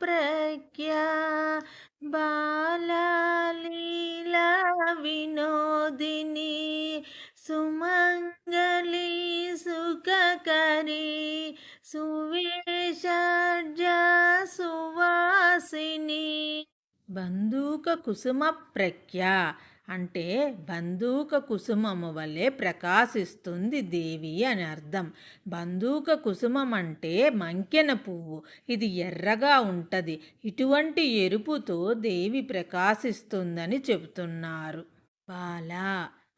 ప్రఖ్యా బాలీలా వినోదిని సుమంగళి సుఖకరి సువేషజ సువాసిని బంధూక కుసుమ ప్రఖ్య అంటే బంధూక కుసుమము వలె ప్రకాశిస్తుంది దేవి అని అర్థం. బంధూక కుసుమం అంటే మంకెన పువ్వు. ఇది ఎర్రగా ఉంటుంది. ఇటువంటి ఎరుపుతో దేవి ప్రకాశిస్తుందని చెబుతున్నారు. బాల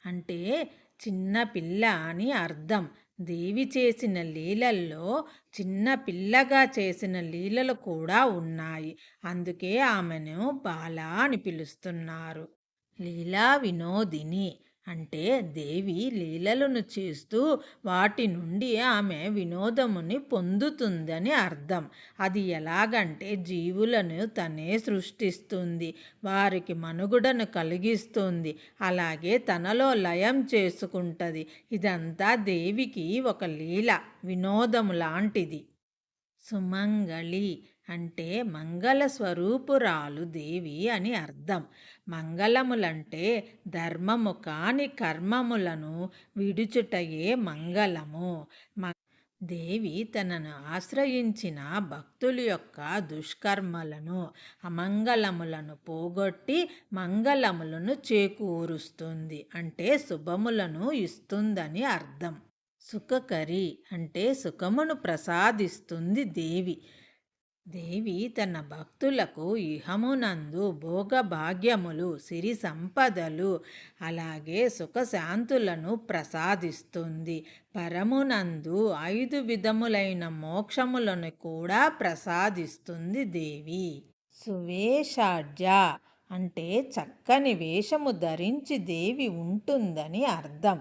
అంటే చిన్న పిల్ల అని అర్థం. దేవి చేసిన లీలల్లో చిన్న పిల్లగా చేసిన లీలలు కూడా ఉన్నాయి. అందుకే ఆమెను బాల అని పిలుస్తున్నారు. లీలా వినోదిని అంటే దేవి లీలలను చేస్తూ వాటి నుండి ఆమె వినోదముని పొందుతుందని అర్థం. అది ఎలాగంటే జీవులను తనే సృష్టిస్తుంది వారికి మనుగుడను కలిగిస్తుంది అలాగే తనలో లయం చేసుకుంటుంది. ఇదంతా దేవికి ఒక లీల వినోదము లాంటిది. సుమంగళి అంటే మంగళ స్వరూపురాలు దేవి అని అర్థం. మంగళములంటే ధర్మము కాని కర్మములను విడుచుటయే మంగళము. దేవి తనను ఆశ్రయించిన భక్తుల యొక్క దుష్కర్మలను అమంగళములను పోగొట్టి మంగళములను చేకూరుస్తుంది. అంటే శుభములను ఇస్తుందని అర్థం. సుఖకరి అంటే సుఖమును ప్రసాదిస్తుంది దేవి. దేవి తన భక్తులకు ఇహమునందు భోగభాగ్యములు సిరి సంపదలు అలాగే సుఖశాంతులను ప్రసాదిస్తుంది. పరమునందు ఐదు విధములైన మోక్షములను కూడా ప్రసాదిస్తుంది దేవి. సువేషాడ్య అంటే చక్కని వేషము ధరించి దేవి ఉంటుందని అర్థం.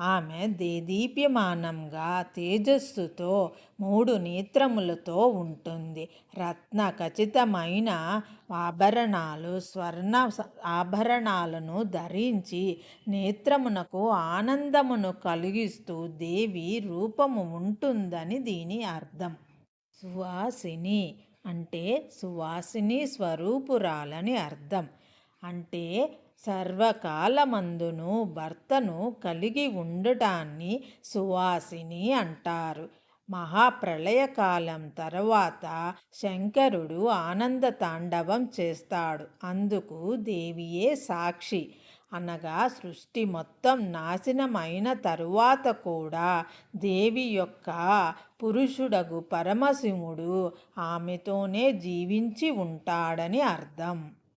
ఆమె దేదీప్యమానంగా తేజస్సుతో మూడు నేత్రములతో ఉంటుంది. రత్న ఖచ్చితమైన ఆభరణాలు స్వర్ణ ఆభరణాలను ధరించి నేత్రమునకు ఆనందమును కలిగిస్తూ దేవి రూపము ఉంటుందని దీని అర్థం. సువాసిని అంటే సువాసిని స్వరూపురాలని అర్థం. అంటే సర్వకాలమందును భర్తను కలిగి ఉండటాన్ని సువాసిని అంటారు. మహాప్రళయకాలం తర్వాత శంకరుడు ఆనంద తాండవం చేస్తాడు. అందుకు దేవియే సాక్షి. అనగా సృష్టి మొత్తం నాశనమైన తరువాత కూడా దేవి యొక్క పురుషుడగు పరమశివుడు ఆమెతోనే జీవించి ఉంటాడని అర్థం.